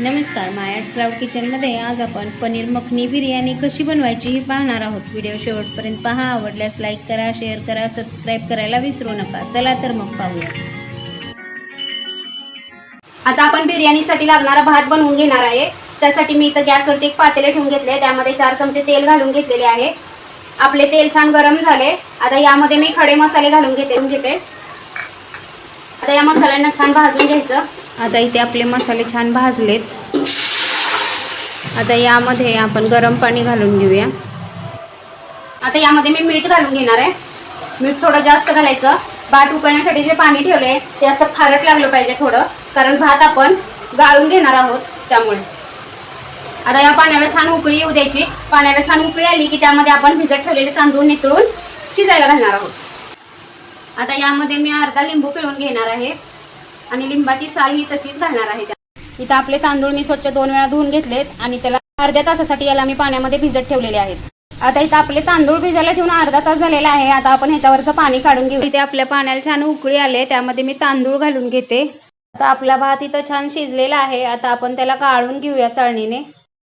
नमस्कार मायाज क्लाउड किचनमध्ये आज आपण पनीर मखनी बिर्याणी कशी बनवायची ही पाहणार आहोत. व्हिडिओ शेवटपर्यंत पहा आवडल्यास लाईक करा शेअर करा सबस्क्राईब करायला विसरू नका. चला तर मग पाहूया. आता आपण बिर्याणीसाठी लागणारा भात बनवून घेणार आहे. त्यासाठी मी इथं गॅसवरती एक पातेले ठेवून घेतले त्यामध्ये चार चमचे तेल घालून घेतलेले आहे. आपले तेल छान गरम झाले. आता यामध्ये मी खडे मसाले घालून घेते घेते. आता या मसाल्यांना छान भाजून घ्यायचं. आता इथे आपले मसाले छान भाजलेत. आता यामध्ये आपण गरम पाणी घालून घेऊया. आता यामध्ये मी मीठ घालून घेणार आहे. मीठ थोडं जास्त घालायचं. भात उकळण्यासाठी जे पाणी ठेवलंय ते असं खारट लागलं पाहिजे थोडं कारण भात आपण गाळून घेणार आहोत त्यामुळे. आता या पाण्याला छान उकळी येऊ द्यायची. पाण्याला छान उकळी आली की त्यामध्ये आपण भिजत ठेवलेले तांदूळ नितळून शिजायला घालणार आहोत. आता यामध्ये मी अर्धा लिंबू पिळून घेणार आहे. आणि लिंबाची साल ही तशीच घालणार आहे इथं आपले तांदूळ मी स्वच्छ दोन वेळा धुवून घेतलेत आणि त्याला अर्ध्या तासासाठी याला मी पाण्यामध्ये भिजत ठेवलेले आहेत. आता इथं आपले तांदूळ भिजायला ठेवून अर्धा तास झालेला आहे. आता आपण ह्याच्यावरचं पाणी काढून घेऊ. इथे आपल्या पाण्याला छान उकळी आले त्यामध्ये मी तांदूळ घालून घेते. आता आपला भात इथं छान शिजलेला आहे. आता आपण त्याला काढून घेऊया चाळणीने.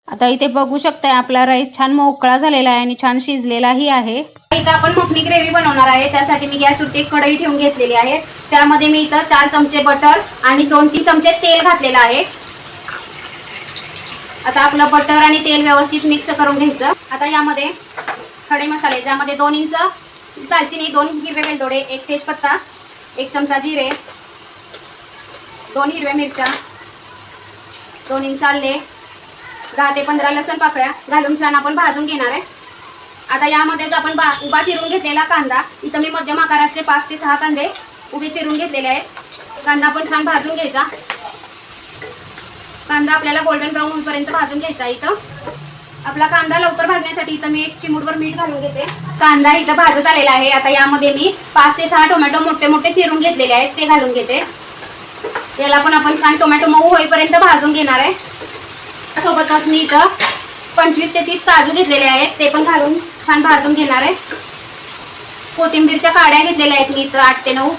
आता इथे बघू शकताय आपला राईस छान मोकळा झालेला आहे आणि छान शिजलेलाही आहे. इथं आपण मखनी ग्रेव्ही बनवणार आहे. त्यासाठी मी गॅसवरती एक कढई ठेवून घेतलेली आहे. त्यामध्ये मी इथं चार चमचे बटर आणि दोन तीन चमचे तेल घातलेलं आहे. आता आपलं बटर आणि तेल व्यवस्थित मिक्स करून घ्यायचं. आता यामध्ये खडे मसाले ज्यामध्ये दोन इंच दालचिनी दोन हिरवे वेलदोडे एक तेजपत्ता एक चमचा जिरे दोन हिरव्या मिरच्या दोन इंच आले दहा ते पंधरा लसण पाकळ्या. घालून छान आपण भाजून घेणार आहे. आता यामध्येच आपण बा उभा चिरून घेतलेला कांदा इथं मी मध्यम आकाराचे पाच ते सहा कांदे उभे चिरून घेतलेले आहेत. कांदा पण छान भाजून घ्यायचा. कांदा आपल्याला गोल्डन ब्राऊन होईपर्यंत भाजून घ्यायचा इथं. आपला कांदा लवकर भाजण्यासाठी इथं मी एक चिमूटवर मीठ घालून घेते. कांदा इथं भाजत आलेला आहे. आता यामध्ये मी पाच ते सहा टोमॅटो मोठे मोठे चिरून घेतलेले आहेत ते घालून घेते. याला पण आपण छान टोमॅटो मऊ होईपर्यंत भाजून घेणार आहे. सोबतच मी इथं पंचवीस ते तीस काजू घेतलेले आहेत. ते पण घालून छान भाजून घेणार आहे. कोथिंबीरच्या काड्या घेतलेल्या आहेत मी इथं आठ ते नऊ.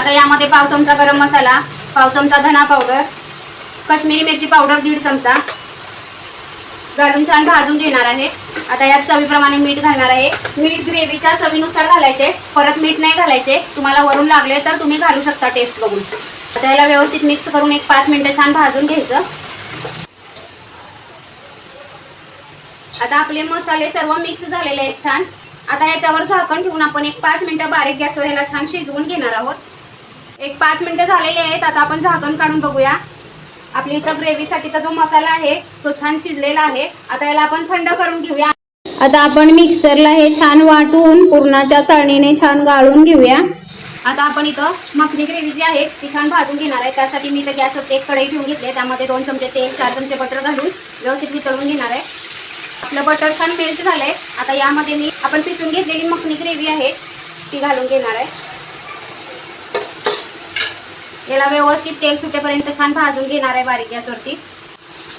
आता यामध्ये पाव चमचा गरम मसाला पाव चमचा धना पावडर कश्मीरी मिरची पावडर दीड चमचा. घालून छान भाजून घेणार आहे. आता यात चवीप्रमाणे मीठ घालणार आहे. मीठ ग्रेव्हीच्या चवीनुसार घालायचे. परत मीठ नाही घालायचे. तुम्हाला वरून लागले तर तुम्ही घालू शकता टेस्ट बघून. आता याला व्यवस्थित मिक्स करून एक पाच मिनटं छान भाजून घ्यायचं. आता आपले मसाले सर्व मिक्स झालेले आहेत छान. आता याच्यावर झाकण ठेवून आपण एक पाच मिनटं बारीक गॅसवर याला छान शिजवून घेणार आहोत. एक पाच मिनिटं झालेले आहेत आता आपण झाकण काढून बघूया. आपल्या इथं ग्रेव्हीसाठीचा जो मसाला आहे तो छान शिजलेला आहे. आता याला आपण थंड करून घेऊया. आता आपण मिक्सरला हे छान वाटून पुरणाच्या चाळणीने छान गाळून घेऊया. आता आपण इथं मखनी ग्रेव्ही जी आहे ती छान भाजून घेणार आहे. त्यासाठी मी इथं गॅसवरती एक कढई ठेवून घेतली त्यामध्ये दोन चमचे तेल चार चमचे बटर घालून व्यवस्थित वितळून घेणार आहे. आपलं बटर छान मेल्ट झालंय. आता यामध्ये मी आपण पिसून घेतलेली मखनी ग्रेव्ही आहे ती घालून घेणार आहे. याला व्यवस्थित तेल सुटेपर्यंत छान भाजून घेणार आहे बारीक गॅसवरती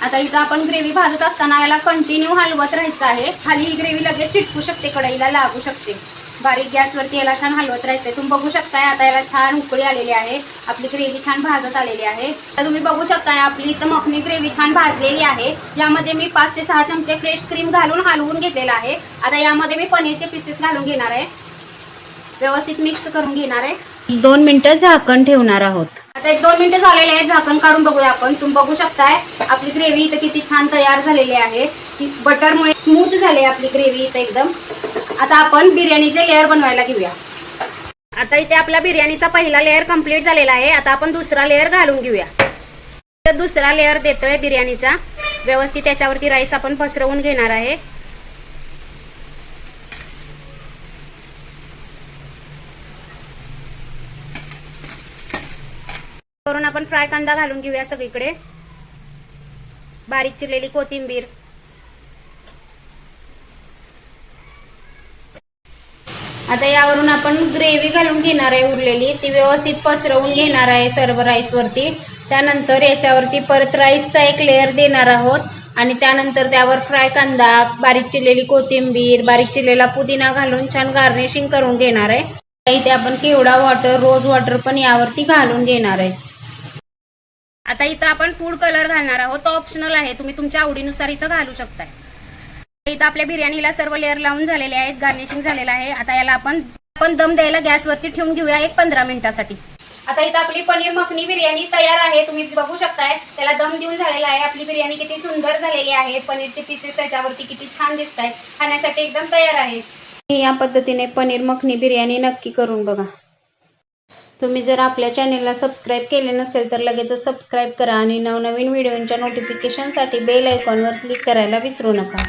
आता इथं आपण ग्रेव्ही भाजत असताना याला कंटिन्यू हलवत राहायचं आहे. खाली ही ग्रेव्ही लगेच चिटकू शकते कढईला लागू शकते. बारीक गॅसवरती याला छान हलवत राहायचं तुम्ही बघू शकताय आता याला छान उकळी आलेली आहे. आपली ग्रेव्ही छान भाजत आलेली आहे. तर तुम्ही बघू शकताय आपली इथं मखनी ग्रेव्ही छान भाजलेली आहे. यामध्ये मी पाच ते सहा चमचे फ्रेश क्रीम घालून हलवून घेतलेला आहे. आता यामध्ये मी पनीरचे पीसेस घालून घेणार आहे. व्यवस्थित मिक्स करून घेणार आहे. दोन मिनिटं झाकण ठेवणार आहोत. आता एक दोन मिनिटं झालेले आहेत झाकण काढून बघूया आपण. तुम्ही बघू शकताय आपली ग्रेव्ही इथं किती छान तयार झालेली आहे. ती बटरमुळे स्मूथ झाली आहे आपली ग्रेव्ही इथं एकदम. आता आपण बिर्याणीचे लेअर बनवायला घेऊया. आता इथे आपला बिर्याणीचा पहिला लेअर कंप्लीट झालेला आहे. आता आपण दुसरा लेअर घालून घेऊया. तर दुसरा लेअर देतोय बिर्याणीचा. व्यवस्थित त्याच्यावरती राईस आपण पसरवून घेणार आहे. करून आपण फ्राय कांदा घालून घेऊया सगळीकडे. बारीक चिरलेली कोथिंबीर. आता यावरून आपण ग्रेव्ही घालून घेणार आहे उरलेली. ती व्यवस्थित पसरवून घेणार आहे सर्व राईसवरती त्यानंतर याच्यावरती परत राईसचा एक लेअर देणार आहोत. आणि त्यानंतर त्यावर फ्राय कांदा बारीक चिरलेली कोथिंबीर बारीक चिरलेला पुदिना घालून छान गार्निशिंग करून घेणार आहे. इथे आपण केवडा वॉटर रोज वॉटर पण यावरती घालून घेणार आहे. आता इथं आपण फूड कलर घालणार आहोत. तो ऑप्शनल आहे. तुम्ही तुमच्या आवडीनुसार इथं घालू शकताय. इथं आपल्या बिर्याणीला सर्व लेअर लावून झालेले आहेत. गार्निशिंग झालेलं आहे. आता याला आपण आपण दम द्यायला गॅसवरती ठेवून घेऊया एक पंधरा मिनिटासाठी. आता इथं आपली पनीर मखनी बिर्याणी तयार आहे. तुम्ही बघू शकताय. त्याला दम देऊन झालेला आहे. आपली बिर्याणी किती सुंदर झालेली आहे. पनीरचे पीसेस त्याच्यावरती किती छान दिसत आहेत खाण्यासाठी एकदम तयार आहे. या पद्धतीने पनीर मखनी बिर्याणी नक्की करून बघा. तुम्ही जर आपल्या चॅनेलला सबस्क्राईब केले नसेल तर लगेचच सबस्क्राईब करा आणि नवनवीन व्हिडिओंच्या नोटिफिकेशनसाठी बेल आयकॉनवर क्लिक करायला विसरू नका.